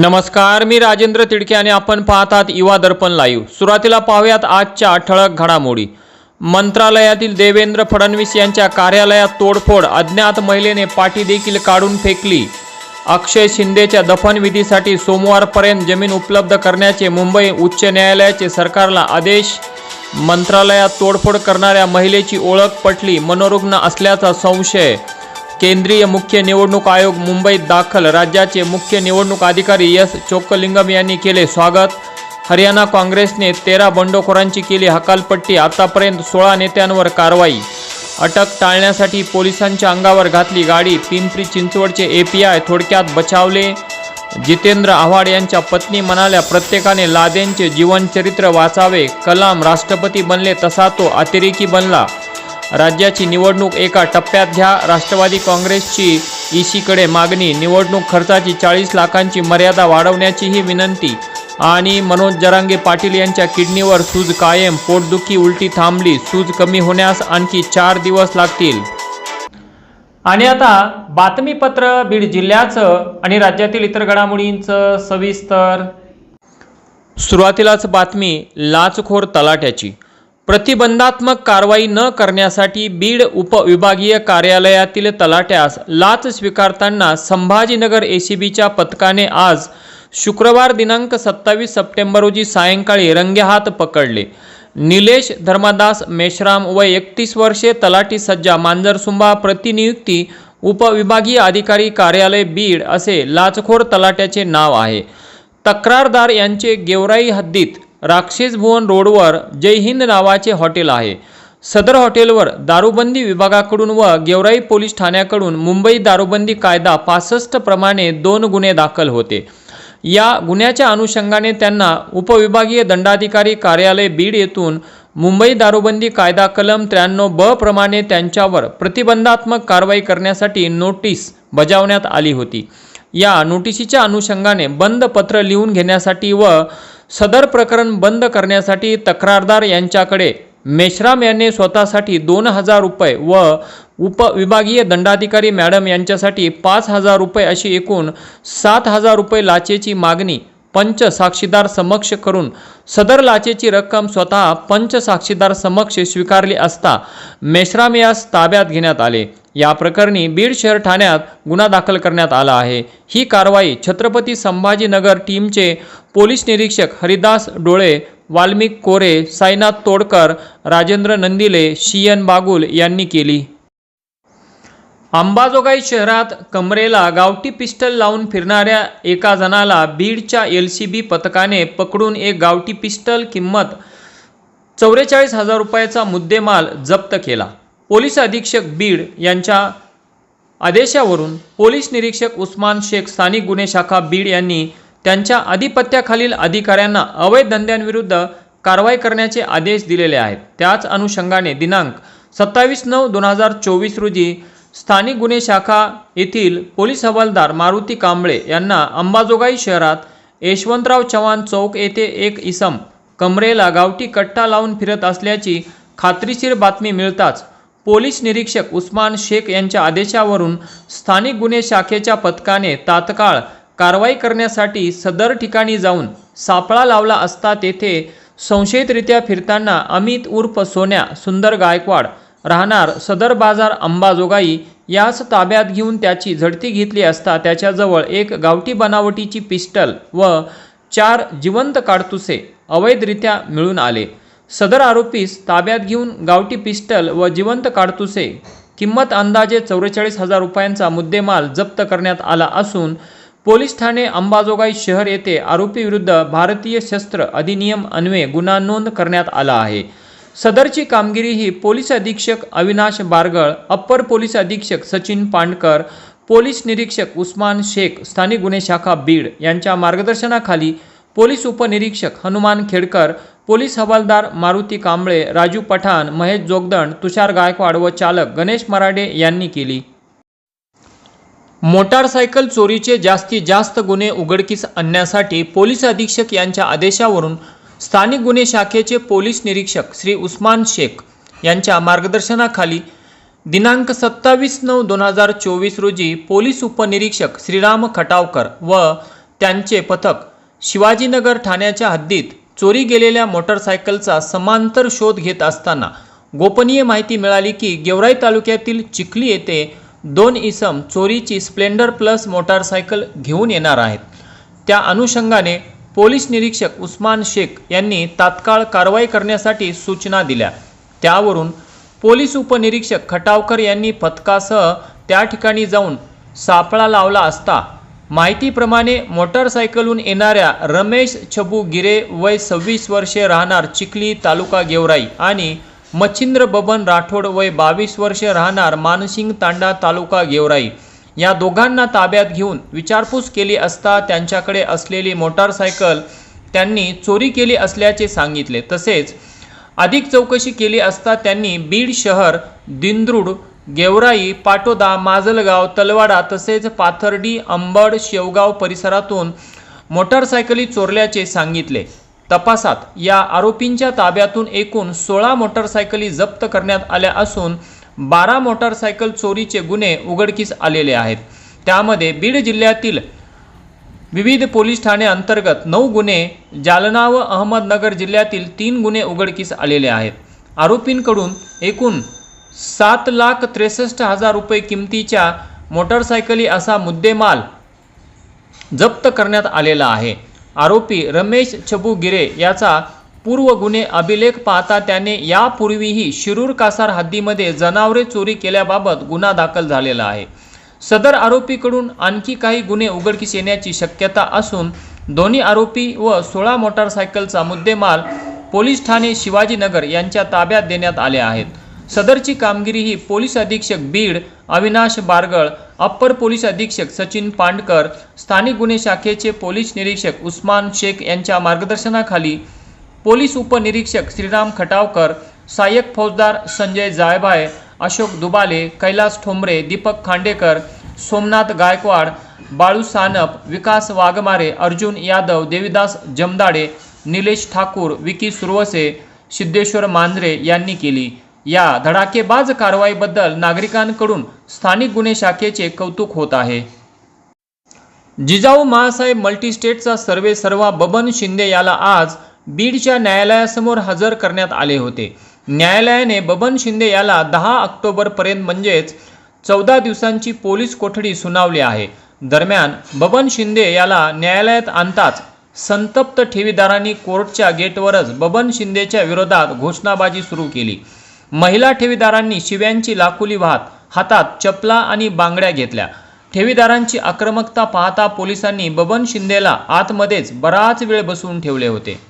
नमस्कार मी राजेंद्र तिडके आणि आपण पाहतात युवा दर्पण लाईव्ह सुरुवातीला पाहूयात आजच्या ठळक घडामोडी. मंत्रालयातील देवेंद्र फडणवीस यांच्या कार्यालयात तोडफोड अज्ञात महिलेने पाठी देखील काढून फेकली. अक्षय शिंदेच्या दफनविधीसाठी सोमवारपर्यंत जमीन उपलब्ध करण्याचे मुंबई उच्च न्यायालयाचे सरकारला आदेश. मंत्रालयात तोडफोड करणाऱ्या महिलेची ओळख पटली मनोरुग्ण असल्याचा संशय. केंद्रीय मुख्य निवडणूक आयोग मुंबईत दाखल. राज्याचे मुख्य निवडणूक अधिकारी एस. चोक्कलिंगम यांनी केले स्वागत. हरियाणा काँग्रेसने तेरा बंडखोरांची केली हकालपट्टी. आतापर्यंत सोळा नेत्यांवर कारवाई. अटक टाळण्यासाठी पोलिसांच्या अंगावर घातली गाडी. पिंपरी चिंचवडचे एपीआय थोडक्यात बचावले. जितेंद्र आव्हाड यांच्या पत्नी म्हणाल्या प्रत्येकाने लादेंचे जीवनचरित्र वाचावे. कलाम राष्ट्रपती बनले तसा तो अतिरेकी बनला. राज्याची निवडणूक एका टप्प्यात घ्या. राष्ट्रवादी काँग्रेसची ईसीकडे मागणी निवडणूक खर्चाची चाळीस लाखांची मर्यादा वाढवण्याचीही विनंती. आणि मनोज जरांगे पाटील यांच्या किडनीवर सूज कायम पोटदुखी उलटी थांबली सूज कमी होण्यास आणखी चार दिवस लागतील. आणि आता बातमीपत्र बीड जिल्ह्याचं आणि राज्यातील इतर घडामोडींचं सविस्तर. सुरुवातीलाच बातमी लाचखोर तलाट्याची प्रतिबंधात्मक कारवाई न करण्यासाठी बीड उपविभागीय कार्यालयातील तलाट्यास लाच स्वीकारताना संभाजीनगर एसीबीच्या पथकाने आज शुक्रवार दिनांक सत्तावीस सप्टेंबर रोजी सायंकाळी रंगेहात पकडले. निलेश धर्मदास मेश्राम वय एकतीस वर्षे तलाठी सज्जा मांजरसुंबा प्रतिनियुक्ती उपविभागीय अधिकारी कार्यालय बीड असे लाचखोर तलाट्याचे नाव आहे. तक्रारदार यांचे गेवराई हद्दीत राक्षस भुवन रोडवर जय हिंद नावाचे हॉटेल आहे. सदर हॉटेलवर दारूबंदी विभागाकडून व गेवराई पोलीस ठाण्याकडून मुंबई दारूबंदी कायदा पासष्ट प्रमाणे दोन गुन्हे दाखल होते. या गुन्ह्याच्या अनुषंगाने त्यांना उपविभागीय दंडाधिकारी कार्यालय बीड येथून मुंबई दारूबंदी कायदा कलम त्र्याण्णव ब प्रमाणे त्यांच्यावर प्रतिबंधात्मक कारवाई करण्यासाठी नोटीस बजावण्यात आली होती. या नोटिशीच्या अनुषंगाने बंद पत्र लिहून घेण्यासाठी व सदर प्रकरण बंद करण्यासाठी तक्रारदार यांच्याकडे मेश्राम यांनी स्वतःसाठी दोन हजार रुपये व उपविभागीय दंडाधिकारी मॅडम यांच्यासाठी पाच हजार रुपये अशी एकूण सात हजार रुपये लाचेची मागणी पंच साक्षीदार समक्ष करून सदर लाचेची रक्कम स्वतः पंच साक्षीदार समक्ष स्वीकारली असता मेश्राम यास ताब्यात घेण्यात आले. या प्रकरणी बीड शहर ठाण्यात गुन्हा दाखल करण्यात आला आहे. ही कारवाई छत्रपती संभाजीनगर टीमचे पोलीस निरीक्षक हरिदास डोळे वाल्मिक कोरे साईनाथ तोडकर राजेंद्र नंदिले शियन बागुल यांनी केली. अंबाजोगाई शहरात कमरेला गावठी पिस्टल लावून फिरणाऱ्या एका जणाला बीडच्या एल सी बी पथकाने पकडून एक गावठी पिस्टल किंमत चौवेचाळीस हजार रुपयाचा मुद्देमाल जप्त केला. पोलीस अधीक्षक बीड यांच्या आदेशावरून पोलीस निरीक्षक उस्मान शेख स्थानिक गुन्हे शाखा बीड यांनी त्यांच्या आधिपत्याखालील अधिकाऱ्यांना अवैध धंद्यांविरुद्ध कारवाई करण्याचे आदेश दिलेले आहेत. त्याच अनुषंगाने दिनांक सत्तावीस नऊ दोन हजार चोवीस रोजी स्थानिक गुन्हे शाखा येथील पोलीस हवालदार मारुती कांबळे यांना अंबाजोगाई शहरात यशवंतराव चव्हाण चौक येथे एक इसम कमरेला गावठी कट्टा लावून फिरत असल्याची खात्रीशीर बातमी मिळताच पोलीस निरीक्षक उस्मान शेख यांच्या आदेशावरून स्थानिक गुन्हे शाखेच्या पथकाने तात्काळ कारवाई करण्यासाठी सदर ठिकाणी जाऊन सापळा लावला असता तेथे संशयितरित्या फिरताना अमित उर्फ सोन्या सुंदर गायकवाड राहणार सदर बाजार अंबाजोगाई यास ताब्यात घेऊन त्याची झडती घेतली असता त्याच्याजवळ एक गावठी बनावटीची पिस्टल व चार जिवंत काडतुसे अवैधरित्या मिळून आले. सदर आरोपीस ताब्यात घेऊन गावठी पिस्टल व जिवंत काडतुसे किंमत अंदाजे चौवेचाळीस हजार रुपयांचा मुद्देमाल जप्त करण्यात आला असून पोलीस ठाणे अंबाजोगाई शहर येथे आरोपीविरुद्ध भारतीय शस्त्र अधिनियम अन्वये गुन्हा नोंद करण्यात आला आहे. सदरची कामगिरी ही पोलीस अधीक्षक अविनाश बारगळ अप्पर पोलीस अधीक्षक सचिन पांडकर पोलीस निरीक्षक उस्मान शेख स्थानिक गुन्हे शाखा बीड यांच्या मार्गदर्शनाखाली पोलीस उपनिरीक्षक हनुमान खेडकर पोलीस हवालदार मारुती कांबळे राजू पठाण महेश जोगदंड तुषार गायकवाड व चालक गणेश मराडे यांनी केली. मोटारसायकल चोरीचे जास्तीत जास्त गुन्हे उघडकीस आणण्यासाठी पोलीस अधीक्षक यांच्या आदेशावरून स्थानिक गुन्हे शाखेचे पोलीस निरीक्षक श्री उस्मान शेख यांच्या मार्गदर्शनाखाली दिनांक सत्तावीस नऊ दोन हजार चोवीस रोजी पोलीस उपनिरीक्षक श्रीराम खटावकर व त्यांचे पथक शिवाजीनगर ठाण्याच्या हद्दीत चोरी गेलेल्या मोटरसायकलचा समांतर शोध घेत असताना गोपनीय माहिती मिळाली की गेवराई तालुक्यातील चिखली येथे दोन इसम चोरीची स्प्लेंडर प्लस मोटारसायकल घेऊन येणार आहेत. त्या अनुषंगाने पोलीस निरीक्षक उस्मान शेख यांनी तात्काळ कारवाई करण्यासाठी सूचना दिल्या. त्यावरून पोलीस उपनिरीक्षक खटावकर यांनी पथकासह त्या ठिकाणी जाऊन सापळा लावला असता. माहितीप्रमाणे मोटारसायकलहून येणाऱ्या रमेश छबू गिरे वय सव्वीस वर्षे राहणार चिखली तालुका गेवराई आणि मच्छिंद्र बबन राठोड वय बावीस वर्षे राहणार मानसिंग तांडा तालुका गेवराई. या दोघांना ताब्यात घेऊन विचारपूस केली असता त्यांच्याकडे असलेली मोटारसायकल त्यांनी चोरी केली असल्याचे सांगितले. तसेच अधिक चौकशी केली असता त्यांनी बीड शहर दिंद्रुड गेवराई पाटोदा माजलगाव तलवाडा तसेच पाथर्डी अंबड शेवगाव परिसरातून मोटारसायकली चोरल्याचे सांगितले. तपासात या आरोपींच्या ताब्यातून एकूण सोळा मोटारसायकली जप्त करण्यात आल्या असून बारा मोटारसायकल चोरीचे गुन्हे उघडकीस आलेले आहेत. त्यामध्ये बीड जिल्ह्यातील विविध पोलीस ठाणे अंतर्गत नऊ गुन्हे जालना व अहमदनगर जिल्ह्यातील तीन गुन्हे उघडकीस आलेले आहेत. आरोपींकडून एकूण सात लाख त्रेसष्ट हजार रुपये किमतीच्या मोटारसायकली असा मुद्देमाल जप्त करण्यात आलेला आहे. आरोपी रमेश छबू गिरे याचा पूर्व गुन्हे अभिलेख पाहता त्याने यापूर्वीही शिरूर कासार हद्दीमध्ये जनावरे चोरी केल्याबाबत गुन्हा दाखल झालेला आहे. सदर आरोपीकडून आणखी काही गुन्हे उघडकीस येण्याची शक्यता असून दोन्ही आरोपी व सोळा मोटारसायकलचा मुद्देमाल पोलीस ठाणे शिवाजीनगर यांच्या ताब्यात देण्यात आले आहेत. सदरची कामगिरी ही पोलीस अधीक्षक बीड अविनाश बारगळ अप्पर पोलीस अधीक्षक सचिन पांडकर स्थानिक गुन्हे शाखेचे पोलीस निरीक्षक उस्मान शेख यांच्या मार्गदर्शनाखाली पोलीस उपनिरीक्षक श्रीराम खटावकर सहाय्यक फौजदार संजय जायबाय अशोक दुबाले कैलास ठोंबरे दीपक खांडेकर सोमनाथ गायकवाड बाळू सानप विकास वाघमारे अर्जुन यादव देविदास जमदाडे निलेश ठाकूर विकी सुरवसे सिद्धेश्वर मांजरे यांनी केली. या धडाकेबाज कारवाईबद्दल नागरिकांकडून स्थानिक गुन्हे शाखेचे कौतुक होत आहे. जिजाऊ महासाहेब मल्टीस्टेटचा सर्वे सर्वा बबन शिंदे याला आज बीडच्या न्यायालयासमोर हजर करण्यात आले होते. न्यायालयाने बबन शिंदे याला दहा ऑक्टोबरपर्यंत म्हणजेच चौदा दिवसांची पोलीस कोठडी सुनावली आहे. दरम्यान बबन शिंदे याला न्यायालयात आणताच संतप्त ठेवीदारांनी कोर्टच्या गेटवरच बबन शिंदेच्या विरोधात घोषणाबाजी सुरू केली. महिला ठेवीदारांनी शिव्यांची लाकुली वाहत हातात चपला आणि बांगड्या घेतल्या. ठेवीदारांची आक्रमकता पाहता पोलिसांनी बबन शिंदेला आतमध्येच बराच वेळ बसवून ठेवले होते.